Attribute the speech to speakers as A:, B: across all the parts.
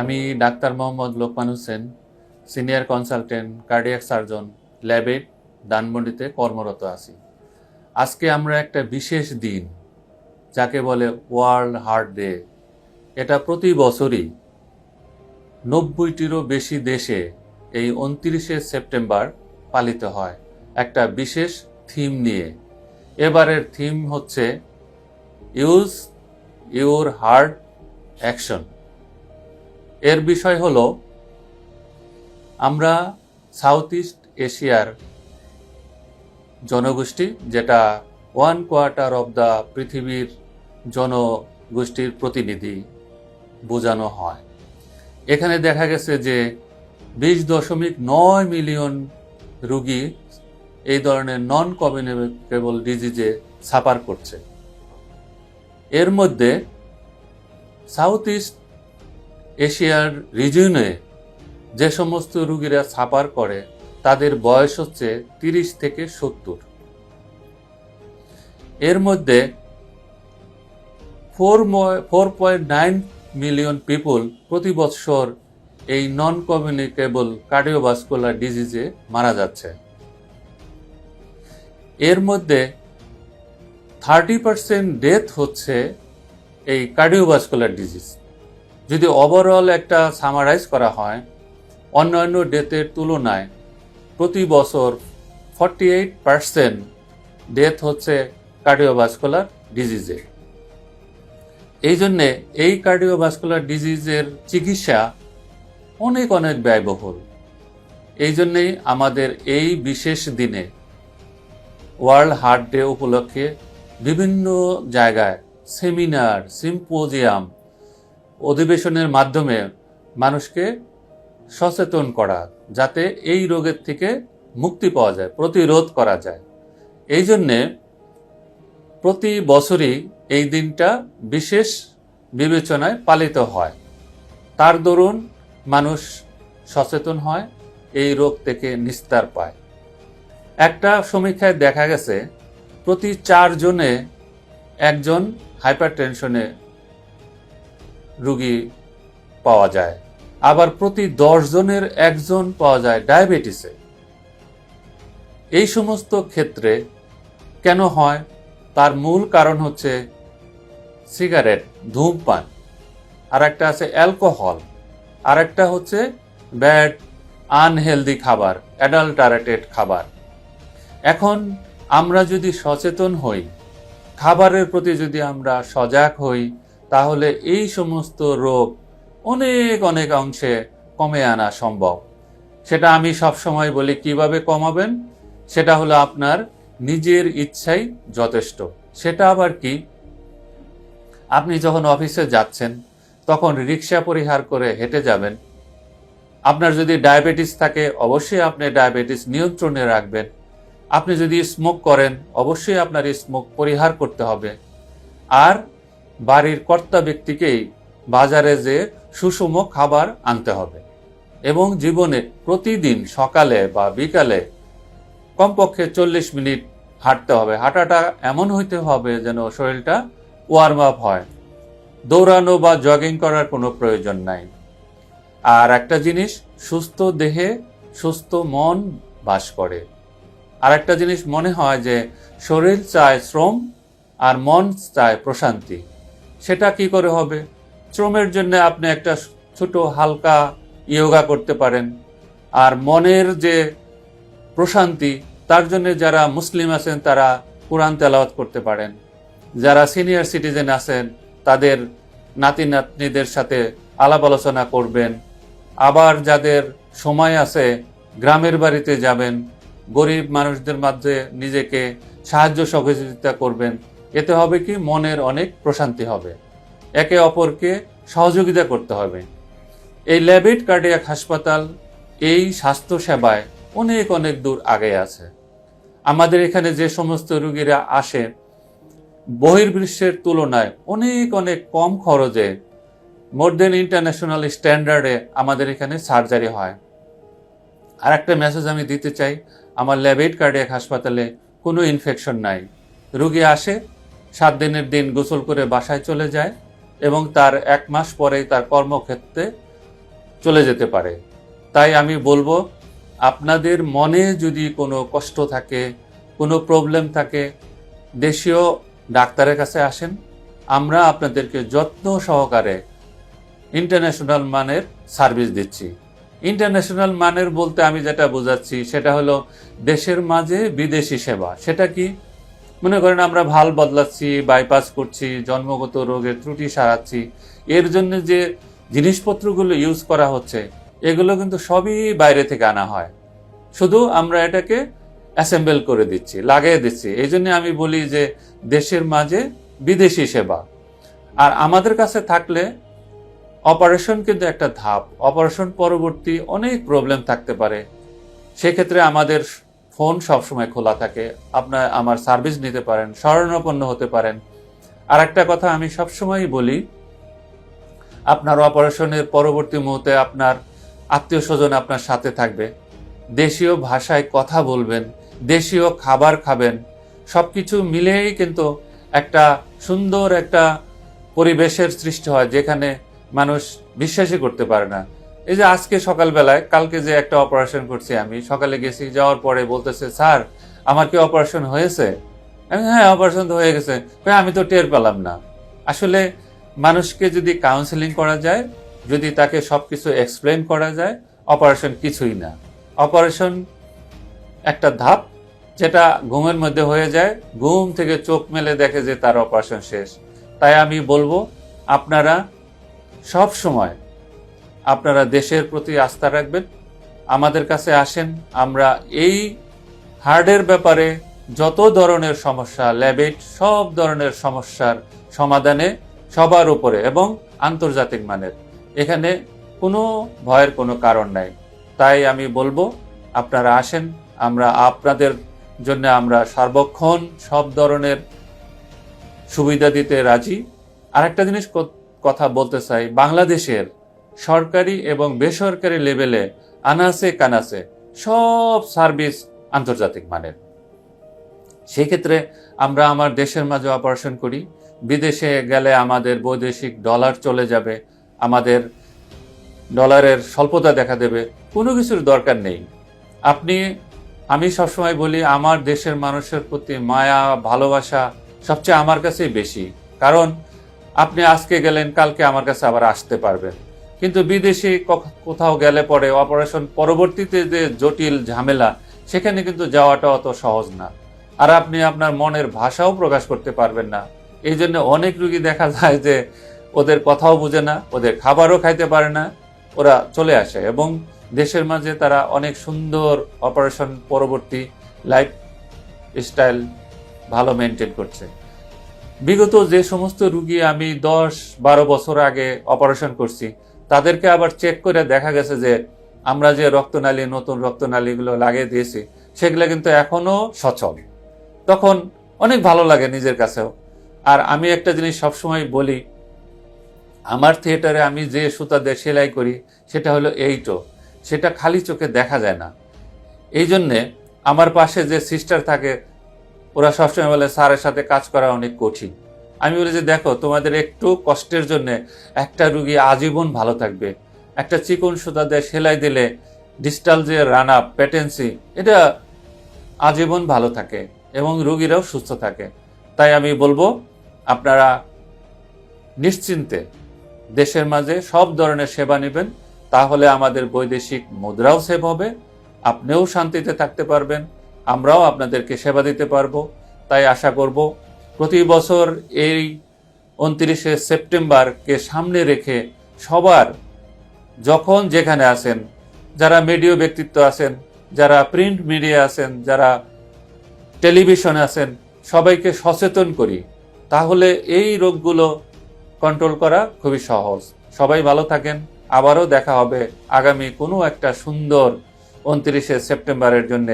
A: আমি doctor Mohammad Lokman Hossain, senior consultant, cardiac surgeon Labaid দানমন্ডিতে কর্মরত আছি। আজকে আমরা একটা বিশেষ দিন, যাকে বলে ওয়ার্ল্ড হার্ট ডে। এটা প্রতি বছরই নব্বইটিরও বেশি দেশে এই উনত্রিশে সেপ্টেম্বর পালিত হয়। একটা বিশেষ থিম নিয়ে এবারের থিম হচ্ছে ইউজ ইউর হার্ড অ্যাকশন। এর বিষয় হল, আমরা সাউথ ইস্ট এশিয়ার জনগোষ্ঠী, যেটা ওয়ান কোয়ার্টার অব দ্য পৃথিবীর জনগোষ্ঠীর প্রতিনিধি বোঝানো হয়। এখানে দেখা গেছে যে বিশ দশমিক নয় মিলিয়ন রুগী এই ধরনের নন কমিউনিকেবল ডিজিজে সাফার করছে। এর মধ্যে সাউথ ইস্ট এশিয়ার রিজিয়নে যে সমস্ত রুগীরা সাফার করে, তাদের বয়স হচ্ছে তিরিশ থেকে সত্তর। এর মধ্যে four four point nine million people প্রতি বৎসর এই নন কমিউনিকেবল কার্ডিওভাস্কুলার ডিজিজে মারা যাচ্ছে। এর মধ্যে থার্টি পার্সেন্ট ডেথ হচ্ছে এই কার্ডিওভাস্কুলার ডিজিজ। যদি ওভারঅল একটা সামারাইজ করা হয়, অন্যান্য ডেথের তুলনায় প্রতি বছর ফর্টি এইট পার্সেন্ট ডেথ হচ্ছে কার্ডিওভাস্কুলার ডিজিজে এই জন্যে এই কার্ডিওভাস্কুলার ডিজিজের চিকিৎসা অনেক অনেক ব্যয়বহুল। এই জন্যেই আমাদের এই বিশেষ দিনে ওয়ার্ল্ড হার্ট ডে উপলক্ষে বিভিন্ন জায়গায় সেমিনার, সিম্পোজিয়াম অধিবেশনের মাধ্যমে মানুষকে সচেতন করা, যাতে এই রোগের থেকে মুক্তি পাওয়া যায়, প্রতিরোধ করা যায়। এই জন্যে প্রতি বছরই এই দিনটা বিশেষ বিবেচনায় পালিত হয়। তার দরুন মানুষ সচেতন হয়, এই রোগ থেকে নিস্তার পায়। একটা সমীক্ষায় দেখা গেছে, প্রতি চারজনে একজন হাইপার টেনশনে রুগী পাওয়া যায়। আবার প্রতি দশ জনের একজন পাওয়া যায় ডায়াবেটিসে। এই সমস্ত ক্ষেত্রে কেন হয়? তার মূল কারণ হচ্ছে সিগারেট, ধূমপান। আর একটা আছে অ্যালকোহল। আর একটা হচ্ছে ব্যাড, আনহেলদি খাবার, অ্যাডাল্টারেটেড খাবার। এখন আমরা যদি সচেতন হই, খাবারের প্রতি যদি আমরা সজাগ হই, তাহলে এই সমস্ত রোগ অনেক অনেক অংশে কমে আনা সম্ভব। সেটা আমি সব সময় বলি, কীভাবে কমাবেন? সেটা হলো আপনার নিজের ইচ্ছাই যথেষ্ট। সেটা আবার কি? আপনি যখন অফিসে যাচ্ছেন, তখন রিক্সা পরিহার করে হেঁটে যাবেন। আপনার যদি ডায়াবেটিস থাকে, অবশ্যই আপনি ডায়াবেটিস নিয়ন্ত্রণে রাখবেন। আপনি যদি স্মোক করেন, অবশ্যই আপনার স্মোক পরিহার করতে হবে। আর বাড়ির কর্তা ব্যক্তিকেই বাজারে যে সুষম খাবার আনতে হবে। এবং জীবনে প্রতিদিন সকালে বা বিকালে কমপক্ষে চল্লিশ মিনিট হাঁটতে হবে। হাঁটাটা এমন হইতে হবে যেন শরীরটা ওয়ার্ম আপ হয়। দৌড়ানো বা জগিং করার কোনো প্রয়োজন নাই। আর একটা জিনিস, সুস্থ দেহে সুস্থ মন বাস করে। আর একটা জিনিস মনে হয় যে শরীর চায় শ্রম আর মন চায় প্রশান্তি। সেটা কি করে হবে? শ্রমের জন্য আপনি একটা ছোট হালকা ইয়োগা করতে পারেন। আর মনের যে প্রশান্তি, তার জন্য যারা মুসলিম আছেন, তারা কোরআন তেলাওয়াত করতে পারেন। যারা সিনিয়র সিটিজেন আছেন, তাদের নাতি নাতনিদের সাথে আলাপ আলোচনা করবেন। আবার যাদের সময় আছে, গ্রামের বাড়িতে যাবেন গরিব মানুষদের মাঝে নিজেকে সাহায্য সহযোগিতা করবেন। এতে হবে কি? মনের অনেক প্রশান্তি হবে। একে অপরকে সহযোগিতা করতে হবে। এই ল্যাবেট কার্ডিয়াক হাসপাতাল, এই স্বাস্থ্য সেবায় অনেক অনেক দূর আগে আছে। আমাদের এখানে যে সমস্ত রুগীরা আসে, বহির্বিশ্বের তুলনায় অনেক অনেক কম খরচে, মোর দেন ইন্টারন্যাশনাল স্ট্যান্ডার্ডে আমাদের এখানে সার্জারি হয়। আর একটা মেসেজ আমি দিতে চাই। আমার ল্যাবেট কার্ডিয়াক হাসপাতালে কোনো ইনফেকশন নাই। রুগী আসে, সাত দিনের দিন গোসল করে বাসায় চলে যায় এবং তার এক মাস পরেই তার কর্মক্ষেত্রে চলে যেতে পারে। তাই আমি বলব, আপনাদের মনে যদি কোনো কষ্ট থাকে, কোনো প্রবলেম থাকে, দেশীয় ডাক্তারের কাছে আসেন। আমরা আপনাদেরকে যত্ন সহকারে ইন্টারন্যাশনাল মানের সার্ভিস দিচ্ছি। ইন্টারন্যাশনাল মানের বলতে আমি যেটা বোঝাচ্ছি, সেটা হলো দেশের মাঝে বিদেশি সেবা। সেটা কি? মনে করেন আমরা ভালো বদলাচ্ছি বাইপাস করছি, জন্মগত রোগের ত্রুটি সারাচ্ছি। এর জন্য যে জিনিসপত্রগুলো ইউজ করা হচ্ছে, এগুলো কিন্তু সবই বাইরে থেকে আনা হয়। শুধু আমরা এটাকে অ্যাসেম্বল করে দিচ্ছি, লাগিয়ে দিচ্ছি। এই জন্য আমি বলি যে দেশের মাঝে বিদেশি সেবা। আর আমাদের কাছে থাকলে অপারেশন কিন্তু একটা ধাপ। অপারেশন পরবর্তী অনেক প্রবলেম থাকতে পারে। সেক্ষেত্রে আমাদের ফোন সবসময় খোলা থাকে। আপনার আমার সার্ভিস নিতে পারেন, স্মরণাপন্ন হতে পারেন। আর একটা কথা আমি সবসময়ই বলি, আপনার অপারেশনের পরবর্তী মুহূর্তে আপনার আত্মীয় স্বজন আপনার সাথে থাকবে। দেশীয় ভাষায় কথা বলবেন, দেশীয় খাবার খাবেন। সব কিছু মিলেই কিন্তু একটা সুন্দর একটা পরিবেশের সৃষ্টি হয়, যেখানে মানুষ বিশ্বাসই করতে পারে না। এই যে আজকে সকালবেলায়, কালকে যে একটা অপারেশন করছি আমি, সকালে গেছি, যাওয়ার পরে বলতেছে, স্যার, আমার কি অপারেশন হয়েছে? আমি হ্যাঁ অপারেশন তো হয়ে গেছে। আমি তো টের পেলাম না। আসলে মানুষকে যদি কাউন্সেলিং করা যায়, যদি তাকে সব কিছু এক্সপ্লেন করা যায় অপারেশন কিছুই না। অপারেশন একটা ধাপ, যেটা ঘুমের মধ্যে হয়ে যায়, ঘুম থেকে চোখ মেলে দেখে যে তার অপারেশন শেষ। তাই আমি বলব, আপনারা সব সময় আপনারা দেশের প্রতি আস্থা রাখবেন, আমাদের কাছে আসেন, আমরা এই হার্ডের ব্যাপারে যত ধরনের সমস্যা ল্যাবেট সব ধরনের সমস্যার সমাধানে সবার উপরে এবং আন্তর্জাতিক মানের, এখানে কোনো ভয়ের কোনো কারণ নাই। তাই আমি বলব, আপনারা আসেন, আমরা আপনাদের জন্য আমরা সার্বক্ষণ সব ধরনের সুবিধা দিতে রাজি। আরেকটা জিনিস কথা বলতে চাই বাংলাদেশের সরকারি এবং বেসরকারি লেভেলে আনাসে কানাসে সব সার্ভিস আন্তর্জাতিক মানের। সেক্ষেত্রে আমরা আমার দেশের মাঝে অপারেশন করি, বিদেশে গেলে আমাদের বৈদেশিক ডলার চলে যাবে, আমাদের ডলারের স্বল্পতা দেখা দেবে, কোনো কিছুর দরকার নেই। আপনি, আমি সবসময় বলি, আমার দেশের মানুষের প্রতি মায়া, ভালোবাসা সবচেয়ে আমার কাছেই বেশি। কারণ আপনি আজকে গেলেন, কালকে আমার কাছে আবার আসতে পারবেন। কিন্তু বিদেশে কোথাও গেলে পরে অপারেশন পরবর্তীতে যে জটিল ঝামেলা, সেখানে কিন্তু যাওয়াটা অত সহজ না। আর আপনি আপনার মনের ভাষাও প্রকাশ করতে পারবেন না। এই জন্য অনেক রুগী দেখা যায় যে ওদের কথাও বুঝে না, ওদের খাবারও খাইতে পারে না, ওরা চলে আসে এবং দেশের মাঝে তারা অনেক সুন্দর অপারেশন পরবর্তী লাইফ স্টাইল ভালো মেনটেন করছে। বিগত যে সমস্ত রুগী আমি দশ বারো বছর আগে অপারেশন করছি, তাদেরকে আবার চেক করে দেখা গেছে যে আমরা যে রক্তনালী, নতুন রক্তনালীগুলো লাগিয়ে দিয়েছি, সেগুলো কিন্তু এখনও সচল। তখন অনেক ভালো লাগে নিজের কাছেও। আর আমি একটা জিনিস সবসময় বলি, আমার থিয়েটারে আমি যে সুতা দিয়ে সেলাই করি, সেটা হলো এইটো। সেটা খালি চোখে দেখা যায় না। এই জন্যে আমার পাশে যে সিস্টার থাকে ওরা সবসময় বলে, স্যারের সাথে কাজ করা অনেক কঠিন। আমি বলি যে, দেখো, তোমাদের একটু কষ্টের জন্য একটা রুগী আজীবন ভালো থাকবে। একটা চিকন সুতা দিয়ে সেলাই দিলে ডিস্টাল যে রান আপ পেটেন্সি, এটা আজীবন ভালো থাকে এবং রুগীরাও সুস্থ থাকে। তাই আমি বলব, আপনারা নিশ্চিন্তে দেশের মাঝে সব ধরনের সেবা নেবেন, তাহলে আমাদের বৈদেশিক মুদ্রাও সেভ হবে, আপনিও শান্তিতে থাকতে পারবেন। আমরাও আপনাদেরকে সেবা দিতে পারব। তাই আশা করব প্রতি বছর এই উনত্রিশে সেপ্টেম্বরকে সামনে রেখে সবার যখন যেখানে আছেন, যারা মিডিয়া ব্যক্তিত্ব আছেন, যারা প্রিন্ট মিডিয়া আছেন, যারা টেলিভিশনে আছেন, সবাইকে সচেতন করি। তাহলে এই রোগগুলো কন্ট্রোল করা খুবই সহজ। সবাই ভালো থাকেন। আবারও দেখা হবে আগামী কোনো একটা সুন্দর উনত্রিশে সেপ্টেম্বরের জন্য,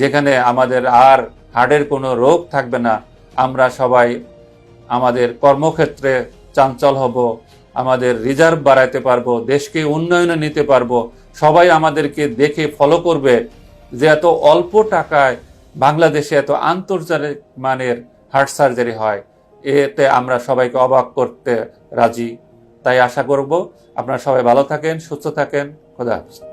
A: যেখানে আমাদের আর হার্টের কোনো রোগ থাকবে না, আমরা সবাই আমাদের কর্মক্ষেত্রে চাঞ্চল হব, আমাদের রিজার্ভ বাড়াইতে পারব, দেশকে উন্নয়নে নিতে পারব, সবাই আমাদেরকে দেখে ফলো করবে যে এত অল্প টাকায় বাংলাদেশে এত আন্তর্জাতিক মানের হার্ট সার্জারি হয়। এতে আমরা সবাইকে অবাক করতে রাজি। তাই আশা করব আপনারা সবাই ভালো থাকেন, সুস্থ থাকেন। খোদা হাফেজ।